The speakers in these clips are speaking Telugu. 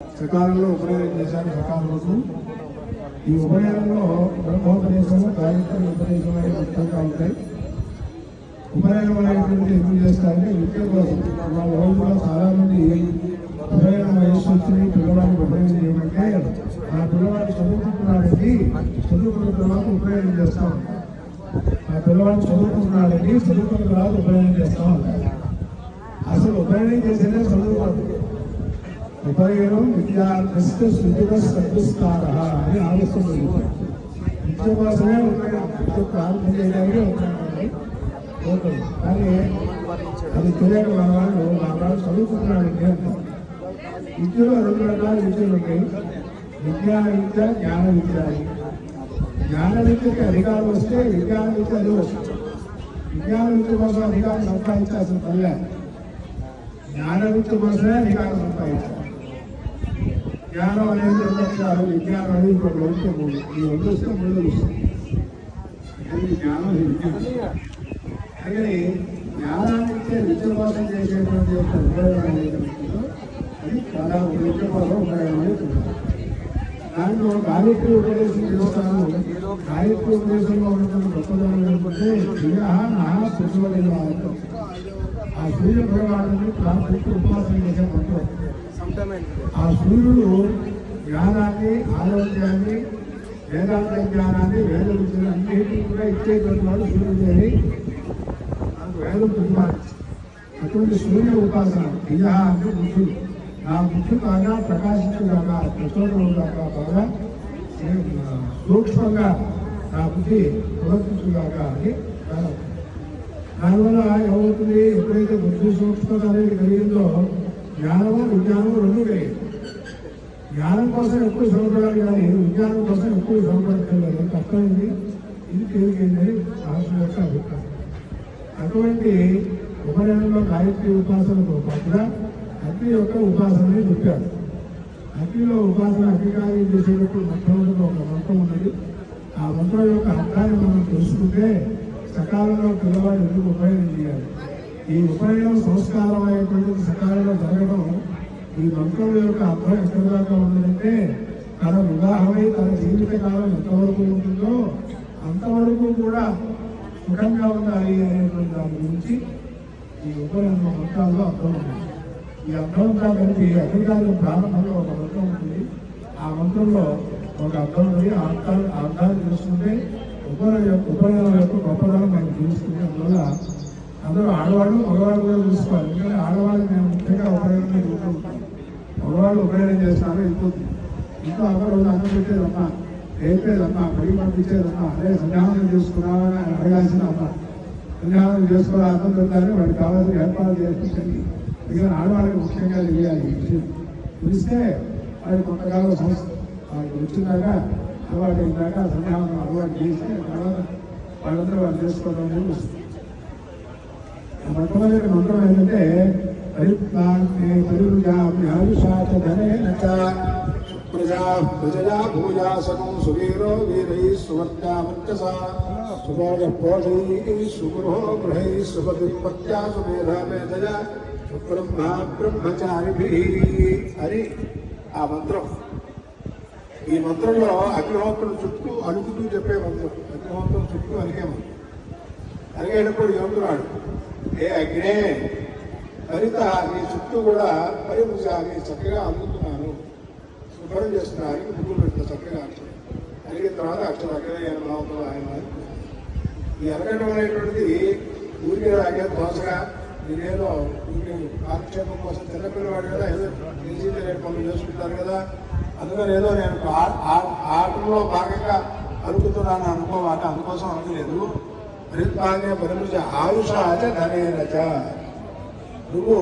సకాలంలో ఉపనయనం చేశారు సకాలంలో. ఈ ఉపనయనంలో బ్రహ్మోపదేశము గాయత్రి ఉపదేశం అనేవి ముఖ్యంగా ఉంటాయి. ఉపనయనం అనేటువంటి ఎందుకు చేస్తారంటే విద్య కోసం. మా రోజుల్లో చాలా మంది ఉపనయనం వయసు వచ్చింది పిల్లవాడికి ఉపనయనం చేయమంటే ఆ పిల్లవాడు చదువుకుంటున్నాడని చదువుకున్న తర్వాత ఉపనయనం చేస్తాం. ఆ పిల్లవాడు చదువుకుంటున్నాడని చదువుకున్న తర్వాత ఉపనయనం చేస్తాం. అసలు ఉపనయనం చేసేదే చదువుకోదు ఉపయోగం విద్యార్థిస్తూ శుద్ధిగా శ్రద్ధిస్తార అని ఆలోచన విద్య కోసమే ఉపయోగం విద్య ప్రారంభం చేయడానికి ఉపయోగం కానీ అది తెలియక మన వాళ్ళు నా వాళ్ళు చదువుకుంటున్నాడు విద్యలో రెండు రకాల విద్యలు ఉంటాయి. విజ్ఞాన విద్య జ్ఞాన విద్య. జ్ఞాన విద్యకి అధికారం వస్తే విజ్ఞాన విద్య అది వస్తుంది విజ్ఞాన విద్య కోసం అధికారం సంపాదించాల్సిన పనిలే జ్ఞాన విద్య కోసమే అధికారం సంపాదించాలి. జ్ఞానం అనేది రెండు విజ్ఞానం అనేది ఇంకొక లక్ష మూడు ఈ రెండు వస్తే మూడు వస్తుంది ఇది జ్ఞానం కానీ జ్ఞానాన్ని ఇచ్చే విద్య చేసేటువంటి యొక్క ఉపయోగం అనేది అది చాలా విద్య కోసం ఉపయోగం అనేది ఉంటుంది దాంట్లో గాయత్రి ఉపదేశం గాయత్రి ఉపదేశంలో ఉన్నటువంటి గొప్పదనం ఏంటంటే ప్రియ నా ప్రతిభలిన ఆ సూర్య భగవాను ప్రార్థించి ఉపాసన చేసే మంత్రం ఆ సూర్యుడు జ్ఞానాన్ని ఆరోగ్యాన్ని వేదాంత జ్ఞానాన్ని వేద విద్యను అన్నిటిని కూడా ఇచ్చేటువంటి వాడు సూర్యుడేవి నాకు వేదం ప్రతిపాదించి అటువంటి సూర్య ఉపాసన ప్రియ అంటే బుద్ధుడు నా బుద్ధి బాగా ప్రకాశించుగాక ప్రచోదముగాక బాగా? సూక్ష్మంగా నా బుద్ధి ప్రవర్తించుగాక అని దానివల్ల ఏమవుతుంది? ఎప్పుడైతే బుద్ధి సూక్ష్మత అనేది కలిగిందో జ్ఞానము విజ్ఞానము రెండు కలిగింది జ్ఞానం కోసం ఎక్కువ శ్రమపడాలి కానీ విజ్ఞానం కోసం ఎక్కువ శ్రమపడలేదు కష్టమైంది ఇది తేలికైంది శాస్త్రం యొక్క అభిప్రాయం అటువంటి ఉపనయనంలో గాయత్రి ఉపాసనతో పాటుగా అగ్ని యొక్క ఉపాసనని చెప్పారు. అగ్నిలో ఉపాసన అగ్నికార్యం చేసేటప్పుడు మొట్టమొదటి ఒక మంత్రం ఉన్నది. ఆ మంత్రం యొక్క అర్థాన్ని మనం తెలుసుకుంటే సకాలంలో పిల్లవాడు ఎందుకు ఉపయోగం చేయాలి? ఈ ఉపయోగం సంస్కారం అనేటువంటిది సకాలంలో జరగడం ఈ మంత్రం యొక్క అర్థం ఎక్కడి దాకా ఉన్నదంటే తన వివాహమై తన జీవిత కాలం ఎంతవరకు ఉంటుందో అంతవరకు కూడా సుఖంగా ఉండాలి అనేటువంటి దాని గురించి ఈ ఉపనయన మంత్రాల్లో అర్థం ఉంది. ఈ అర్థంతో కలిపి అధికారులు ప్రారంభంలో ఒక మంత్రం ఉంటుంది ఆ మంత్రంలో ఒక అర్థం ఉంది. ఆ అర్థాన్ని అర్థాన్ని తెలుసుకుంటే ఉపనయనం యొక్క ఉపనయనం యొక్క గొప్పదనం మనకు తెలుస్తుంది. అందువల్ల అందరూ ఆడవాళ్ళు మగవాళ్ళు కూడా చూసుకోవాలి ఎందుకంటే ఆడవాళ్ళు మేము ముఖ్యంగా ఉపనయనం చూసుకుంటాం మగవాళ్ళు ఉపయోగం చేస్తారు వెళ్ళిపోతుంది ఇంకా ఒక రోజు అన్నం పెట్టేదమ్మా లేపేదమ్మా పడి పంపించేదమ్మా అదే సంధ్యావనం చేసుకున్నావా అని అడగాల్సిన అమ్మ. సంధ్యావనం చేసుకోవాలి అర్థం పెడతారని వాడికి కావాల్సిన ఏర్పాటు చేసుకుంటుంది ఎందుకంటే ఆడవాళ్ళకి ముఖ్యంగా తెలియాలి ఈ విషయం. తెలిస్తే వాడి కొంతకాలం సంస్థ వాడికి వచ్చినాక అలవాటు అయినాక సంధ్యావనం అలవాటు చేసి తర్వాత వాళ్ళందరూ వాళ్ళు చేసుకోవడం వస్తుంది. మొట్టమొదటి మంత్రం ఏంటంటే పరిప్రాణే పరివృజాభ్యాయుషాచ ధనేన చ ప్రజా ప్రజయా భూయాసనం సువీరో వీరై సువర్గా వర్చస సుభోగ పోషై సుగృహో గృహై సుభవిపత్యా సుమేధ మేధయ సుబ్రహ్మ బ్రహ్మచారిభి అని ఆ మంత్రం. ఈ మంత్రంలో అగ్నిహోత్రం చుట్టూ అడుగుతూ చెప్పే మంత్రం. అగ్నిహోత్రం చుట్టూ అలిగే మంత్రం. అడిగేటప్పుడు ఏమంటున్నాడు ఏ అగ్నే హరిత నీ చుట్టూ కూడా పరిభుజాన్ని చక్కగా అందుతున్నాను శుభ్రం చేస్తున్నాను ముగ్గులు పెట్టిన చక్కగా. అడిగిన తర్వాత అక్షర అక్కడే ఏమవుతుందో ఆయన ఈ అరగడం అనేటువంటిది ఊరికి రాగే దోసగా. నేనేదో ఊరికి కాలక్షేపం కోసం చిన్నపిల్లవాడు కదా ఏదో తెలిసి తెలియని పనులు చేసుకుంటారు కదా. అందుకని ఏదో నేను ఆ- ఆటలో భాగంగా అలుకుతున్నాను అనుకోవాలి అందుకోసం అనలేదు పరిపాలనే పరిమిత ఆయుష అచ ధనేనచ నువ్వు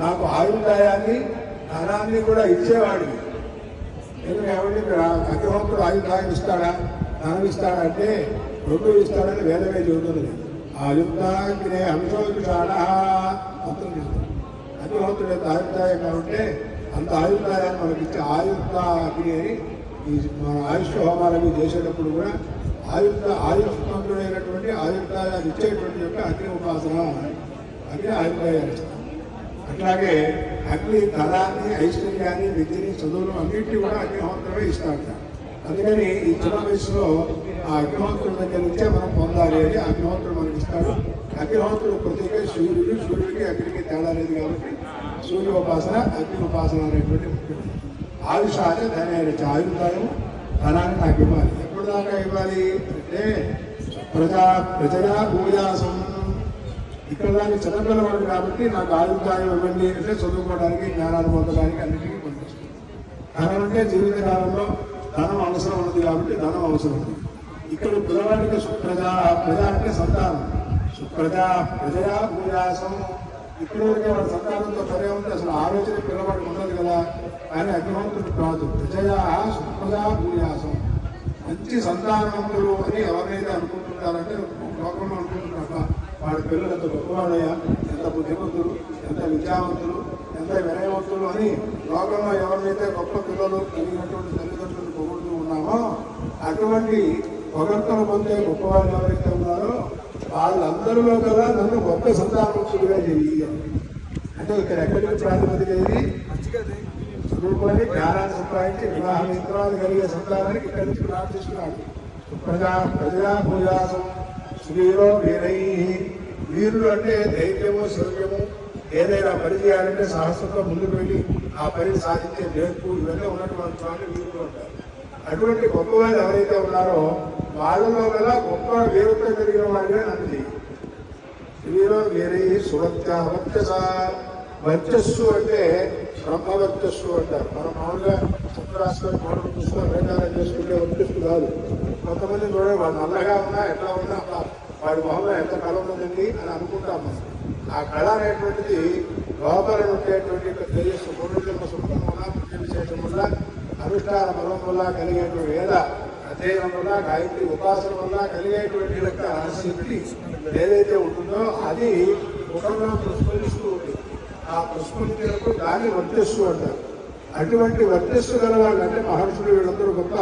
నాకు ఆయుర్దాయాన్ని ధనాన్ని కూడా ఇచ్చేవాడివి. నేను ఏమంటే అగ్నిహోత్రుడు ఆయుర్దాయం ఇస్తాడా ధనం ఇస్తాడంటే రెండు ఇస్తాడని వేదమే చెబుతుంది. ఆయుర్దాగ్నే అంశోచుషాడా మంత్రం చెప్తుంది అగ్నిహోత్రుడు ఎంత ఆయుర్దాయంగా ఉంటే అంత ఆయుర్దాయాన్ని మనకి ఇచ్చే ఆయుర్దాగ్ని అని ఈ మన ఆయుష్ హోమాలవి చేసేటప్పుడు కూడా ఆయుర్ద ఆయుష్మంతుడైనటువంటి ఆయుర్దాయాన్ని ఇచ్చేటువంటి యొక్క అగ్ని ఉపాసన అగ్ని ఆయుర్దాయాలు అట్లాగే అగ్ని ధనాన్ని ఐశ్వర్యాన్ని విద్యని చదువులు అన్నింటినీ కూడా అగ్నిహోత్రమే ఇస్తాడు. అందుకని ఈ చిన్న వయసులో ఆ అగ్నిహోత్రుడి దగ్గర నుంచే మనం పొందాలి అని అగ్నిహోత్రుడు మనకి ఇస్తాడు. అగ్నిహోత్రుడు ప్రతిగా సూర్యుడు సూర్యుడికి అగ్నికి తేడా లేదు కాబట్టి సూర్యోపాసన అగ్ని ఉపాసన అనేటువంటి ముఖ్యం ఆయుషాచ ధనేన ఆయుర్దాయం ధనాన్ని నాకు ఇవ్వాలి దాకా ఇవ్వాలి అంటే ప్రజా ప్రజగా భూయాసం. ఇక్కడ దానికి చిన్నపిల్లవాడు కాబట్టి నాకు ఆయుర్దాయం ఇవ్వండి అంటే చదువుకోవడానికి జ్ఞానాలు పొందడానికి అన్నిటికీ పనిచేస్తుంది ధనం అంటే జీవిత కాలంలో ధనం అవసరం ఉంది కాబట్టి ధనం అవసరం ఉంది. ఇక్కడ పిల్లవాడికి సుప్రజ ప్రజ అంటే సంతానం. సుప్రజ ప్రజయా భూయాసం. ఇక్కడ వరకే వాడు సంతానంతో సరే ఉంది అసలు ఆలోచన పిల్లవాడికి ఉండదు కదా. కానీ అగ్నివంతుడు కాదు ప్రజయా సుప్రజా భూయాసం. మంచి సంతానవంతులు అని ఎవరైతే అనుకుంటుంటారంటే లోకంలో అనుకుంటున్నారట వాడి పిల్లలు ఎంత గొప్పవాడయ్యా ఎంత బుద్ధిమంతులు ఎంత విద్యావంతులు ఎంత వినయవంతులు అని లోకంలో ఎవరినైతే గొప్ప పిల్లలు కలిగినటువంటి తల్లిదండ్రులు పొగుడుతూ ఉన్నామో అటువంటి పొగడ్తలు పొందే గొప్పవాళ్ళు ఎవరైతే ఉన్నారో వాళ్ళందరిలో కదా నన్ను గొప్ప సంతానవంతులుగా చెయ్యి అంటే ఇక్కడ ఎక్కడికి ప్రాతిపదిక ఇది చదువుకొని జ్ఞానాన్ని సంపాదించి వివాహ మిత్రాలు కలిగే సంతానానికి ఇక్కడి నుంచి ప్రార్థిస్తున్నాడు. ప్రజా ప్రజా భూజాసం స్త్రీలో వీరై వీరులు అంటే ధైర్యము శౌర్యము ఏదైనా పని చేయాలంటే సాహసంతో ముందుకు వెళ్ళి ఆ పనిని సాధించే నేర్పు ఇవన్నీ ఉన్నటువంటి వాళ్ళు వీరులు ఉంటారు అటువంటి గొప్పవాళ్ళు ఎవరైతే ఉన్నారో వాళ్ళలో గల గొప్ప వీరత్వం కలిగిన వాళ్ళే నన్ను స్త్రీలో వీరై సురక్ష వర్చస వర్చస్సు అంటే బ్రహ్మవర్చస్సు అంటారు మనం మామూలుగా చంద్రాస్కర్ గౌరవం చూస్తూ వేదాలు చేసుకుంటే వర్చస్సు కాదు. కొంతమంది చూడండి వాడు నల్లగా ఉన్నా ఎట్లా ఉన్నా అట్లా వాడి మొహంలో ఎంత కళ ఉన్నదండి అని అనుకుంటాం మనం ఆ కళ అనేటువంటిది లోపల ఉండేటువంటి యొక్క తేజస్సు పూర్వజన్మ సుఖం వల్ల పుణ్య చేయడం వల్ల అనుష్ఠాన బలం వల్ల కలిగేటువంటి వేద అధ్యయనం వల్ల గాయత్రి ఉపాసన వల్ల కలిగేటువంటి యొక్క శక్తి ఏదైతే ఉంటుందో అది ముఖంలో చూసుకుని ఆ పుష్పలకు దాన్ని వర్తిస్తూ అంటారు. అటువంటి వర్తిస్తు గల వాళ్ళు అంటే మహర్షులు వీళ్ళందరూ గొప్ప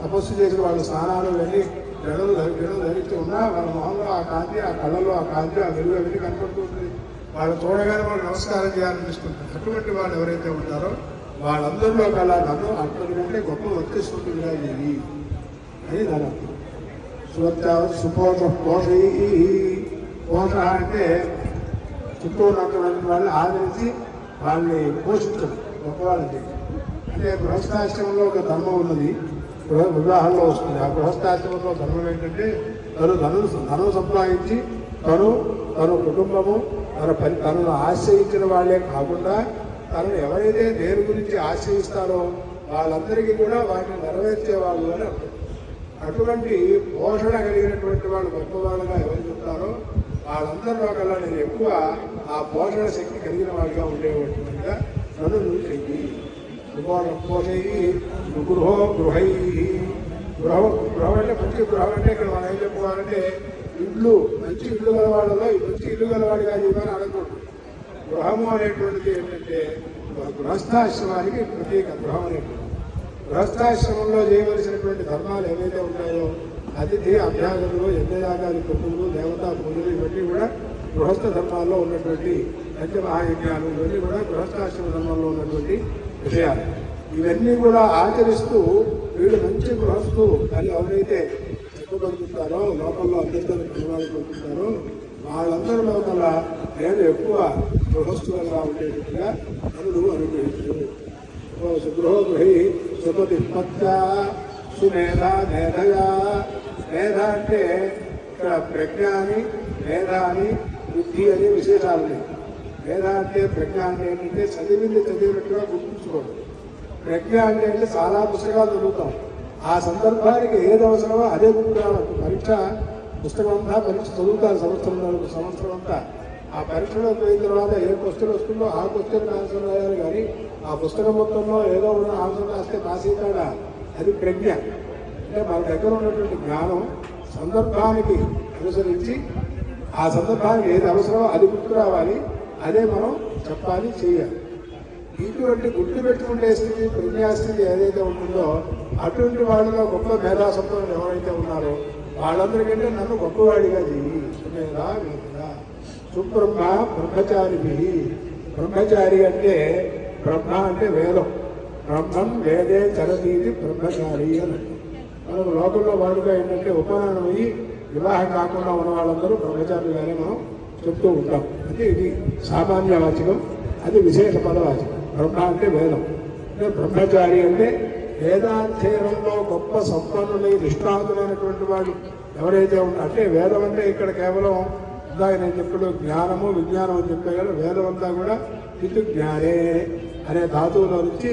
తపస్సు చేసి వాళ్ళ స్నానాలు వెళ్ళి జడలు ధరి జడలు ధరించి ఉన్నా వాళ్ళ మొహంలో ఆ కాంతి ఆ కళ్ళలో ఆ కాంతి ఆ వెలుగు అవన్నీ కనపడుతుంది. వాళ్ళు చూడగానే వాళ్ళు నమస్కారం చేయాలనిపిస్తుంది. అటువంటి వాళ్ళు ఎవరైతే ఉంటారో వాళ్ళందరిలో కల్లా నన్ను అంతకంటే గొప్ప వర్తిస్తుంటుందిగా ఇది అని దాని అర్థం. సుపోష పోషై పోష అంటే చుట్టూ ఉన్నటువంటి వాళ్ళని ఆదరించి వాళ్ళని పోషించడం గొప్పవాళ్ళకి అంటే గృహస్థాశ్రమంలో ఒక ధర్మం ఉన్నది. వివాహంలో వస్తుంది. ఆ గృహస్థాశ్రమంలో ధర్మం ఏంటంటే తను ధను ధనం సంపాదించి తను తన కుటుంబము తన పని తనను ఆశ్రయించిన వాళ్ళే కాకుండా తనను ఎవరైతే దేని గురించి ఆశ్రయిస్తారో వాళ్ళందరికీ కూడా వాటిని నెరవేర్చే వాళ్ళు అని అటువంటి పోషణ కలిగినటువంటి వాళ్ళు గొప్ప వాళ్ళగా ఎవరు చెప్తారో వాళ్ళందరిలో కల్లా నేను ఎక్కువ ఆ పోషణ శక్తి కలిగిన వాడిగా ఉండేటువంటిగా నన్ను నువ్వు చెయ్యి గృహం గృహో గృహై. గృహం గృహం అంటే మంచి గృహం అంటే ఇక్కడ మనం ఏం చెప్పుకోవాలంటే ఇల్లు మంచి ఇల్లు గల వాళ్ళలో ఈ మంచి ఇల్లు గలవాడిగా చెప్పాలని అనకూడదు గృహము అనేటువంటిది ఏంటంటే గృహస్థాశ్రమానికి ప్రత్యేక గృహం అనేటువంటిది. గృహస్థాశ్రమంలో చేయవలసినటువంటి ధర్మాలు ఏవైతే ఉంటాయో అతిథి అభ్యాగములు యజ్ఞయాగాది కుటుంబం దేవతా పూజలు ఇవన్నీ కూడా గృహస్థ ధర్మాల్లో ఉన్నటువంటి పంచమహాయజ్ఞాలు ఇవన్నీ కూడా గృహస్థాశ్రమ ధర్మంలో ఉన్నటువంటి విషయాలు. ఇవన్నీ కూడా ఆచరిస్తూ వీళ్ళు మంచి గృహస్థు అని ఎవరైతే చెప్పబడుతుంటారో లోపల్లో అందరితో పిలవాలనుకుంటారో వాళ్ళందరి లోపల నేను ఎక్కువ గృహస్థులుగా ఉండేటట్టుగా నన్ను అనుగ్రహించు. సుగృహో గృహి సుపతిపత్త సుమేధ మేధయా మేధ అంటే ఇక్కడ ప్రజ్ఞ అని మేధ అని బుద్ధి అని విశేషాలు ఉన్నాయి మేధ అంటే ప్రజ్ఞ అంటే ఏంటంటే చదివింది చదివినట్టుగా గుర్తుంచుకోవడం ప్రజ్ఞ అంటే అంటే చాలా పుస్తకాలు చదువుతాం. ఆ సందర్భానికి ఏది అవసరమో అదే గుర్తు పరీక్ష పుస్తకం అంతా పరీక్ష చదువుతారు సంవత్సరం సంవత్సరం అంతా. ఆ పరీక్షలో పోయిన తర్వాత ఏ క్వశ్చన్ వస్తుందో ఆ క్వశ్చన్ ఆన్సర్ రాయాలి కానీ ఆ పుస్తకం మొత్తంలో ఏదో ఉన్న ఆన్సర్ రాస్తే పాస్ అది ప్రజ్ఞ. అంటే మన దగ్గర ఉన్నటువంటి జ్ఞానం సందర్భానికి అనుసరించి ఆ సందర్భానికి ఏది అవసరమో అది గుర్తు రావాలి అదే మనం చెప్పాలి చేయాలి. ఇటువంటి గుర్తు పెట్టుకుంటే స్థితి ప్రజ్ఞాస్థితి ఏదైతే ఉంటుందో అటువంటి వాళ్ళలో గొప్ప మేధాసత్వం ఎవరైతే ఉన్నారో వాళ్ళందరికంటే నన్ను గొప్పవాడిగా చెయ్యి. సుమేధా మేధా సుబ్రహ్మ బ్రహ్మచారి బ్రహ్మచారి అంటే బ్రహ్మ అంటే వేదం. బ్రహ్మం వేదే చరతీది బ్రహ్మచారి అని. మనకు లోకంలో వాడుగా ఏంటంటే ఉపనయనం అయ్యి వివాహం కాకుండా ఉన్న వాళ్ళందరూ బ్రహ్మచారులుగానే మనం చెప్తూ ఉంటాం. అంటే ఇది సామాన్య వాచకం అది విశేష పదవాచకం బ్రహ్మ అంటే వేదం. అంటే బ్రహ్మచారి అంటే వేదాధ్యయనంలో గొప్ప సంపన్నులై నిష్ణాతులైనటువంటి వాడు ఎవరైతే ఉంటారో అంటే వేదం అంటే ఇక్కడ కేవలం ఇందాక నేను చెప్పాడు జ్ఞానము విజ్ఞానం అని చెప్పే కదా వేదం అంతా కూడా విద్యు జ్ఞానే అనే ధాతువులో నుంచి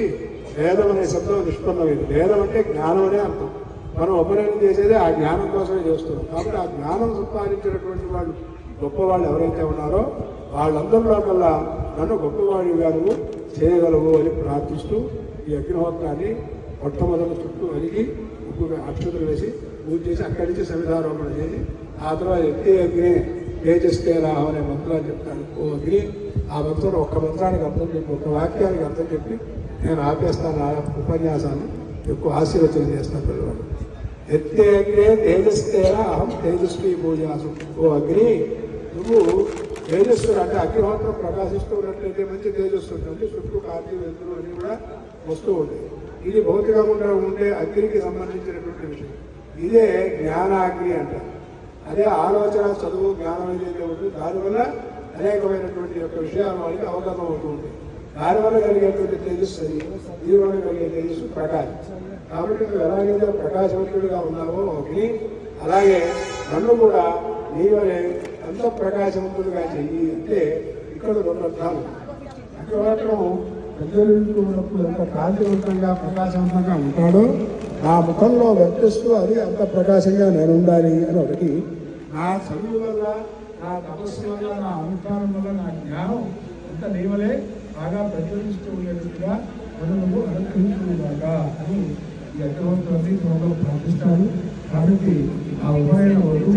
వేదం అనే శబ్దం నిష్పన్నమైంది. వేదం అంటే జ్ఞానం అనే అర్థం. మనం ఉపనయనం చేసేది ఆ జ్ఞానం కోసమే చేస్తున్నాం. కాబట్టి ఆ జ్ఞానం సంపాదించినటువంటి వాళ్ళు గొప్పవాళ్ళు ఎవరైతే ఉన్నారో వాళ్ళందరిలో కల్లా నన్ను గొప్పవాడి గారు చేయగలవు అని ప్రార్థిస్తూ ఈ అగ్నిహోత్రాన్ని మొట్టమొదటి చుట్టూ అలిగి ఉప్పు అక్షతలు వేసి పూజ చేసి అక్కడి నుంచి సవిధారోపణ చేసి ఆ తర్వాత ఎత్తే అగ్ని తేజస్తే రాహం అనే మంత్రాన్ని చెప్తాను. ఓ అగ్ని ఆ మంత్రం ఒక్క మంత్రానికి అర్థం చెప్పి ఒక్క వాక్యానికి అర్థం చెప్పి నేను ఆపేస్తాను ఆ ఉపన్యాసాన్ని ఎక్కువ ఆశీర్వచన చేస్తాను పిల్లవాడు. ఎత్తే అగ్నే తేజస్తేరా అహం తేజస్వి పూజాసు ఓ అగ్ని నువ్వు తేజస్సుడు అంటే అగ్నిహోత్రం ప్రకాశిస్తూ ఉన్నట్లయితే మంచి తేజస్సుడు ఉంటుంది. చుట్టూ కార్తీ వెళ్తులు అని కూడా వస్తూ ఉంటాయి. ఇది భౌతికంగా ఉండే అగ్నికి సంబంధించినటువంటి విషయం. ఇదే జ్ఞానాగ్ని అంటారు అదే ఆలోచన చదువు జ్ఞానం ఏదైతే ఉంటుంది దానివల్ల అనేకమైనటువంటి యొక్క విషయాలు వాళ్ళకి అవగతం అవుతూ ఉంటాయి. దానివల్ల కలిగేటువంటి తేజస్సు అది దీని వల్ల కలిగే తేజస్సు ప్రకాశం. కాబట్టి నువ్వు ఎలాగైతే ప్రకాశవంతుడిగా ఉన్నావో అగ్ని అలాగే నన్ను కూడా నీవనే అంత ప్రకాశవంతుడిగా చెయ్యి అంటే ఇక్కడ రెండు అర్థాలు. అక్కడ మాత్రం ఉన్నప్పుడు ఎంత కాంతివంతంగా ప్రకాశవంతంగా ఉంటాడో నా ముఖంలో వ్యక్తిస్తూ అది అంత ప్రకాశంగా నేను ఉండాలి అని ఒకటి. నా చదువు వల్ల నా తపస్సు వల్ల నా అనుష్ఠానం వల్ల నా జ్ఞానం అంత నీవలే బాగా ప్రజ్వలిస్తూ ఉండేట్టుగా మనము అనుగ్రహించుగాక అని ఈ అగ్రవంతులన్నీ త్వరలో ప్రార్థిస్తాను కాబట్టి ఆ ఉపాయం వరకు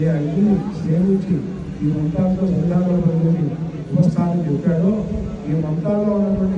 ఈ అగ్ని సేవించి ఈ మంత్రాలతో సంధానంలో ఉపస్థానం చెప్పాడో ఈ మంత్రాల్లో ఉన్నటువంటి